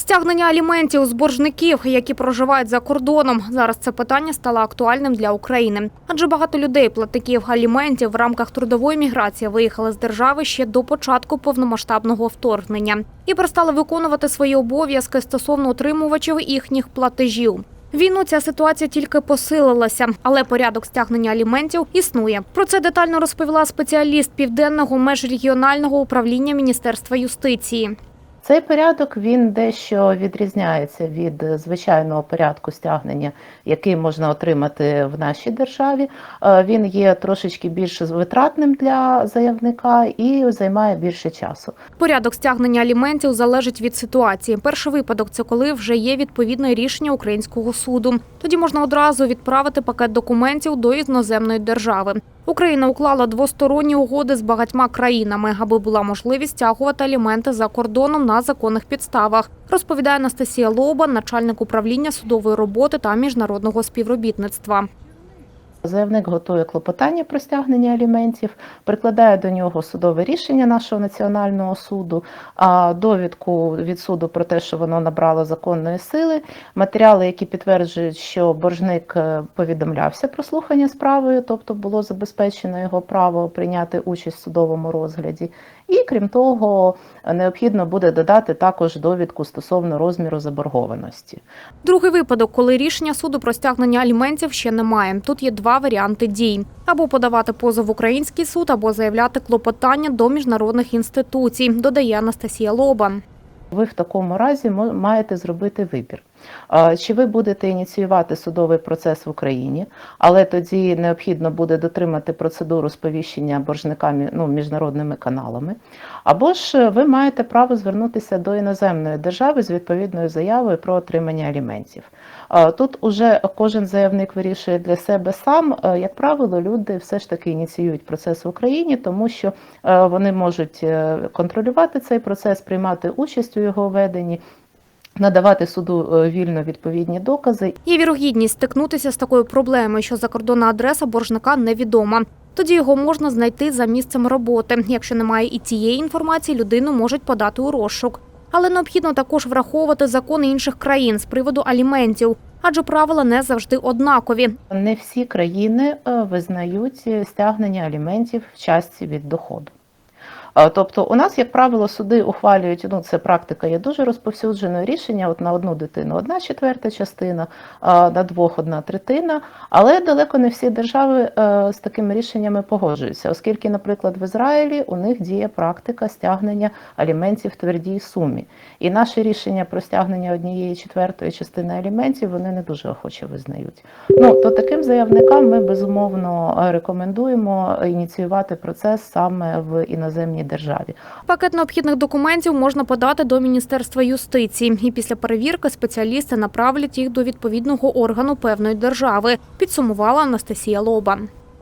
Стягнення аліментів з боржників, які проживають за кордоном. Зараз це питання стало актуальним для України. Адже багато людей, платників аліментів в рамках трудової міграції виїхали з держави ще до початку повномасштабного вторгнення і перестали виконувати свої обов'язки стосовно отримувачів їхніх платежів. Війну ця ситуація тільки посилилася, але порядок стягнення аліментів існує. Про це детально розповіла спеціаліст південного межрегіонального управління Міністерства юстиції. Цей порядок він дещо відрізняється від звичайного порядку стягнення, який можна отримати в нашій державі. Е, Він є трошечки більш витратним для заявника і займає більше часу. Порядок стягнення аліментів залежить від ситуації. Перший випадок це коли вже є відповідне рішення українського суду. Тоді можна одразу відправити пакет документів до іноземної держави. Україна уклала двосторонні угоди з багатьма країнами, аби була можливість стягувати аліменти за кордоном на законних підставах. Розповідає Анастасія Лоба, начальник управління судової роботи та міжнародного співробітництва. Заявник готує клопотання про стягнення аліментів, прикладає до нього судове рішення нашого національного суду, довідку від суду про те, що воно набрало законної сили, матеріали, які підтверджують, що боржник е, повідомлявся про слухання справою, тобто було забезпечено його право прийняти участь в судовому розгляді. І крім того, необхідно буде додати також довідку стосовно розміру заборгованості. Другий випадок, коли рішення суду про стягнення аліментів ще немає. Тут є два варіанти дій: або подавати позов в український суд, або заявляти клопотання до міжнародних інституцій, додає Анастасія Лоба. Ви в такому разі маєте зробити вибір. Чи ви будете ініціювати судовий процес в Україні, але тоді необхідно буде дотримати процедуру сповіщення боржника мі- ну, міжнародними каналами, або ж ви маєте право звернутися до іноземної держави з відповідною заявою про отримання аліментів. Тут уже кожен заявник вирішує для себе сам. Е, Як правило, люди все ж таки ініціюють процес в Україні, тому що е, вони можуть е, контролювати цей процес, приймати участь у його веденні. Надавати суду е, вільно відповідні докази Є вірогідність стикнутися з такою проблемою, що закордонна адреса боржника невідома. Тоді його можна знайти за місцем роботи. Якщо немає і цієї інформації, людину можуть подати у розшук. Але необхідно також враховувати закони інших країн з приводу аліментів, адже правила не завжди однакові. Не всі країни е, визнають е, стягнення аліментів в частці від доходу. Е, Тобто, у нас, як правило, суди ухвалюють, ну це практика є дуже розповсюдженою рішення. От на одну дитину одна четверта частина, на двох одна третина. Але далеко не всі держави е, з такими рішеннями погоджуються, оскільки, наприклад, в Ізраїлі у них діє практика стягнення аліментів в твердій сумі. І наше рішення про стягнення однієї четвертої частини аліментів вони не дуже охоче визнають. Ну то таким заявникам ми безумовно рекомендуємо ініціювати процес саме в іноземній державі. Пакет необхідних документів можна подати до Міністерства юстиції, і після перевірки спеціалісти направлять їх до відповідного органу певної держави. Підсумувала Анастасія Лоба.